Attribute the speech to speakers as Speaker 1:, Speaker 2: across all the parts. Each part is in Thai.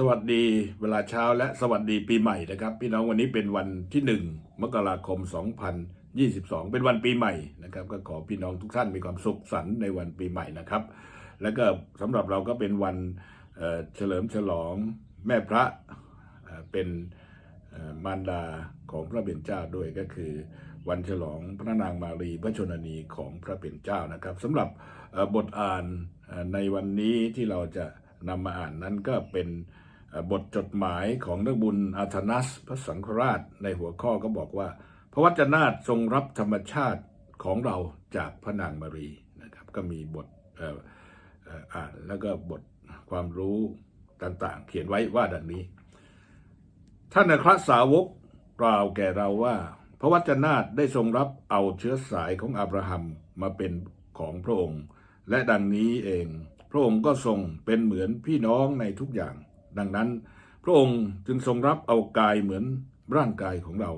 Speaker 1: สวัสดีเวลาเช้าและสวัสดีปีใหม่นะครับ พี่น้องวันนี้เป็นวันที่หนึ่งมกราคม 2022 เป็นวันปีใหม่นะครับ ก็ขอพี่น้องทุกท่านมีความสุขสันต์ในวันปีใหม่นะครับ แล้วก็สำหรับเราก็เป็นวันเฉลิมฉลองแม่พระเเป็นมารดาของพระเป็นเจ้าด้วยก็คือ วันฉลองพระนางมารีพระชนนีของพระเป็นเจ้านะครับสำหรับบทอ่านในวันนี้ที่เราจะนำมาอ่านนั้นก็เป็น บทจดหมายของนักบุญอาธนัสพระสังฆราชในหัวข้อก็บอกว่า พระวจนาถทรงรับธรรมชาติของเราจากพระนางมารีนะครับ ก็มีบทอ่อเอ่ออ่านแล้วก็บทความรู้ต่างๆ เขียนไว้ว่าดังนี้ ท่านอัครสาวกกล่าวแก่เราว่า พระวจนะได้ทรงรับเอาเชื้อสายของอับราฮัมมาเป็นของพระองค์ และดังนี้เองพระองค์ก็ทรงเป็นเหมือนพี่น้องในทุกอย่าง ดังนั้น พระองค์จึงทรงรับเอากายเหมือนร่างกายของเรา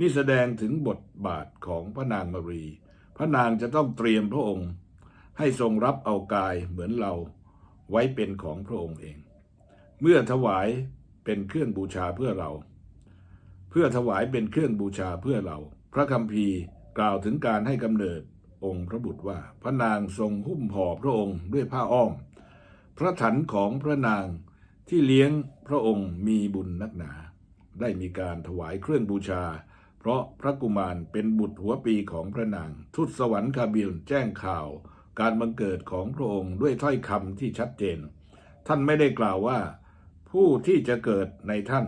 Speaker 1: นี่แสดงถึงบทบาทของพระนางมารี พระนางจะต้องเตรียมพระองค์ ให้ทรงรับเอากายเหมือนเราไว้เป็นของพระองค์เอง เมื่อถวายเป็นเครื่องบูชาเพื่อเรา เพื่อถวายเป็นเครื่องบูชาเพื่อเรา พระคัมภีร์กล่าวถึงการให้กำเนิดองค์พระบุตรว่า พระนางทรงหุ้มห่อพระองค์ด้วยผ้าอ้อม พระถันของพระนาง ที่เลี้ยงพระองค์มีบุญนักหนา ได้มีการถวายเครื่องบูชา เพราะพระกุมารเป็นบุตรหัวปีของพระนางทูตสวรรค์คาบิลแจ้งข่าว การบังเกิดของพระองค์ด้วยถ้อยคำที่ชัดเจน ท่านไม่ได้กล่าวว่า ผู้ที่จะเกิดในท่าน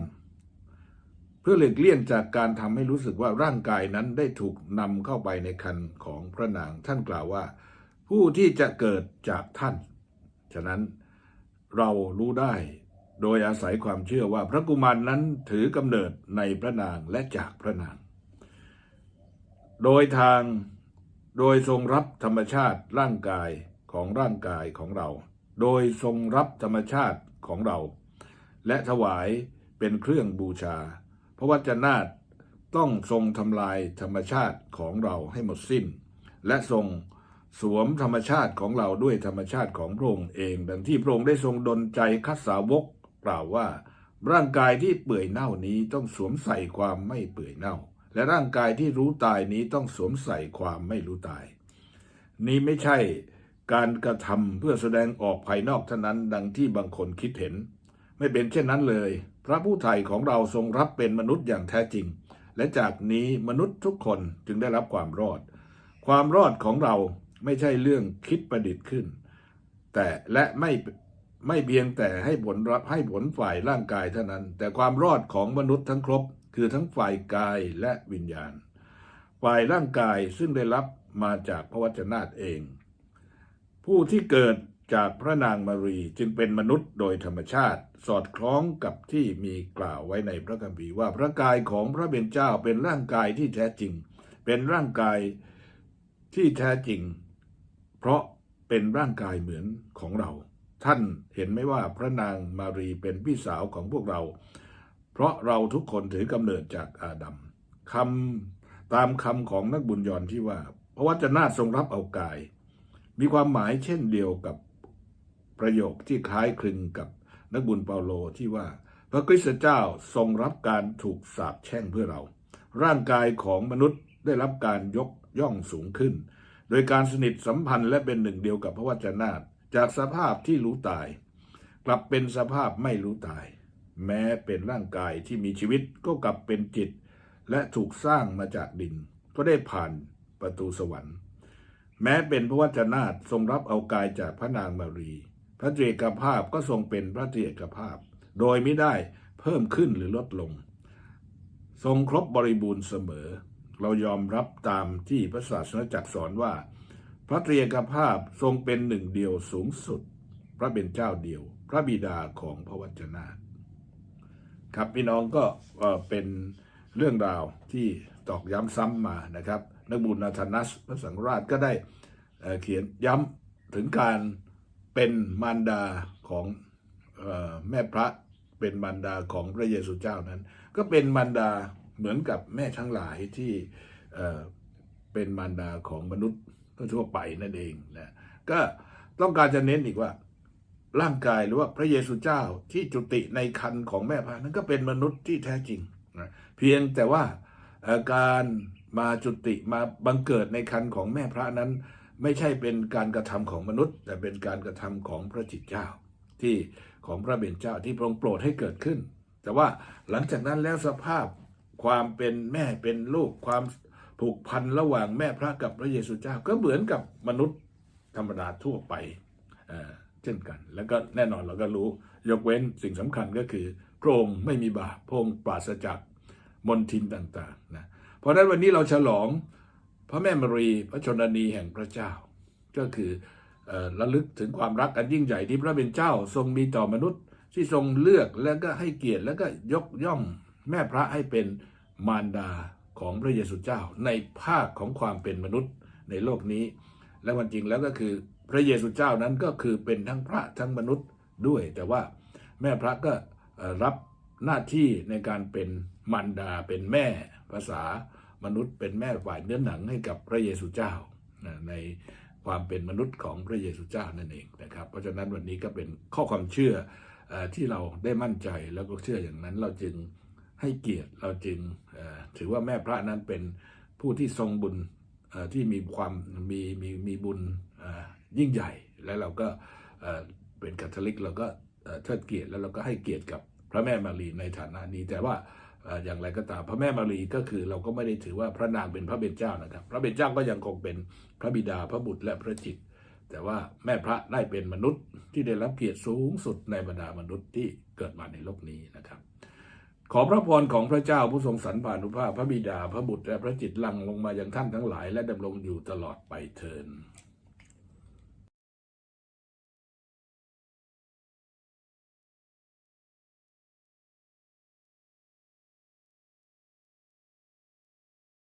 Speaker 1: เพื่อหลีกเลี่ยงจากการทำให้รู้สึกว่าร่างกายนั้นได้ถูกนำเข้าไปในคันของพระนาง ท่านกล่าวว่า ผู้ที่จะเกิดจากท่าน ฉะนั้นเรารู้ได้ โดยอาศัยความเชื่อว่าพระกุมารนั้นถือกำเนิดในพระนางและจากพระนาง โดยทางโดยทรงรับธรรมชาติร่างกายของร่างกายของเรา โดยทรงรับธรรมชาติของเรา และถวายเป็นเครื่องบูชา พระวจนาถต้องทรงทำลายธรรมชาติของเราให้หมดสิ้น และทรงสวมธรรมชาติของเราด้วยธรรมชาติของพระองค์เอง ดังที่พระองค์ได้ทรงดลใจคัดสาวก กล่าวว่า ร่างกายที่เปื่อยเน่านี้ต้องสวมใส่ความไม่เปื่อยเน่า และร่างกายที่รู้ตายนี้ต้องสวมใส่ความไม่รู้ตาย นี้ไม่ใช่การกระทำเพื่อแสดงออกภายนอกเท่านั้นดังที่บางคนคิดเห็น ไม่เป็นเช่นนั้นเลย พระผู้ไถ่ของเราทรงรับเป็นมนุษย์อย่างแท้จริง และจากนี้มนุษย์ทุกคนจึงได้รับความรอด ความรอดของเราไม่ใช่เรื่องคิดประดิษฐ์ขึ้น แต่และไม่ ไม่เพียงแต่ให้ผลรับให้ผลฝ่ายร่างกายเท่านั้น แต่ความรอดของมนุษย์ทั้งครบ คือทั้งฝ่ายกายและวิญญาณ ฝ่ายร่างกายซึ่งได้รับมาจากพระวจนะเอง ผู้ที่เกิดจากพระนางมารีจึงเป็นมนุษย์โดยธรรมชาติ สอดคล้องกับที่มีกล่าวไว้ในพระคัมภีร์ว่าพระกายของพระเบญเจ้าเป็นร่างกายที่แท้จริง เป็นร่างกายที่แท้จริง เพราะเป็นร่างกายเหมือนของเรา ท่านเห็นไหมว่าพระนางมารีเป็นพี่สาวของพวกเรา เพราะเราทุกคนถือกำเนิดจากอาดัมคำตามคำของนักบุญยอนที่ว่าพระวจนะทรงรับเอากาย มีความหมายเช่นเดียวกับประโยคที่คล้ายคลึงกับนักบุญเปาโลที่ว่า พระคริสต์เจ้าทรงรับการถูกสาปแช่งเพื่อเรา ร่างกายของมนุษย์ได้รับการยกย่องสูงขึ้น โดยการสนิทสัมพันธ์และเป็นหนึ่งเดียวกับพระวจนะ จากสภาพที่รู้ตาย กลับเป็นสภาพไม่รู้ตาย แม้เป็นร่างกายที่มีชีวิตก็กลับเป็นจิต และถูกสร้างมาจากดิน ก็ได้ผ่านประตูสวรรค์ แม้เป็นพระวจนะทรงรับเอากายจากพระนางมารี พระเจกภาพก็ทรงเป็นพระเจกภาพ โดยไม่ได้เพิ่มขึ้นหรือลดลง ทรงครบบริบูรณ์เสมอ เรายอมรับตามที่พระศาสนจักรสอนว่า พระเตรียกภาพทรงเป็นหนึ่งเดียวสูงสุด พระเป็นเจ้าเดียว พระบิดาของพระวจนะครับพี่น้องก็เป็นเรื่องราวที่ตอกย้ำซ้ำมานะครับ นักบุญนาธนัสพระสังฆราชก็ได้เขียนย้ำถึงการเป็นมารดาของออแม่พระเป็นมารดาของพระเยซูเจ้านั้น ก็เป็นมารดาเหมือนกับแม่ทั้งหลายที่เเป็นมารดาของมนุษย์ ทั่วไปนั่นเองนะก็ต้องการจะเน้นอีกว่า ร่างกายหรือว่าพระเยซูเจ้าที่จุติในคันของแม่พระนั้นก็เป็นมนุษย์ที่แท้จริงนะเพียงแต่ว่าการมาจุติมาบังเกิดในคันของแม่พระนั้น ไม่ใช่เป็นการกระทำของมนุษย์ แต่เป็นการกระทำของพระจิตเจ้าที่ของพระเบญเจ้าที่พระองค์โปรดให้เกิดขึ้น แต่ว่าหลังจากนั้นแล้วสภาพความเป็นแม่เป็นลูกความ ผูกพันระหว่างแม่พระกับพระเยซูเจ้าก็เหมือนกับมนุษย์ธรรมดาทั่วไปเเช่นกัน แล้วก็แน่นอนเราก็รู้ ยกเว้นสิ่งสำคัญก็คือพระองค์ไม่มีบาปพระองค์ปราศจากมนทินต่างๆนะเพราะนั้นวันนี้เราฉลองพระแม่มารีพระชนนีแห่งพระเจ้า ก็คือระลึกถึงความรักอันยิ่งใหญ่ที่พระเป็นเจ้าทรงมีต่อมนุษย์ที่ทรงเลือกแล้วก็ให้เกียรติแล้วก็ยกย่องแม่พระให้เป็นมารดา ของพระเยซูเจ้า ในภาคของความเป็นมนุษย์ในโลกนี้ และวันจริงแล้วก็คือพระเยซูเจ้านั้นก็คือเป็นทั้งพระทั้งมนุษย์ด้วย แต่ว่าแม่พระก็รับหน้าที่ในการเป็นมารดาเป็นแม่ภาษามนุษย์ เป็นแม่ฝ่ายเนื้อหนังให้กับพระเยซูเจ้าในความเป็นมนุษย์ของพระเยซูเจ้านั่นเองนะครับ เพราะฉะนั้นวันนี้ก็เป็นข้อความเชื่อเอ่อที่เราได้มั่นใจแล้วก็เชื่ออย่างนั้นเราจึง ให้เกียรติเราจึงถือว่าแม่พระนั้นเป็นผู้ที่ทรงบุญที่มีความมีมีมีบุญยิ่งใหญ่ และเราก็เป็นคาทอลิกเราก็เทิดเกียรติแล้วเราก็ให้เกียรติกับพระแม่มารีในฐานะนี้ แต่ว่าอย่างไรก็ตามพระแม่มารีก็คือเราก็ไม่ได้ถือว่าพระนางเป็นพระเบญเจ้านะครับ พระเบญเจ้าก็ยังคงเป็นพระบิดาพระบุตรและพระจิต แต่ว่าแม่พระได้เป็นมนุษย์ที่ได้รับเกียรติสูงสุดในบรรดามนุษย์ที่เกิดมาในโลกนี้นะครับ ขอพระพรของพระเจ้าผู้ทรงสรรพานุภาพพระบิดาพระบุตรและพระจิตลังลงมายังท่านทั้งหลาย และดำรงอยู่ตลอดไปเทิน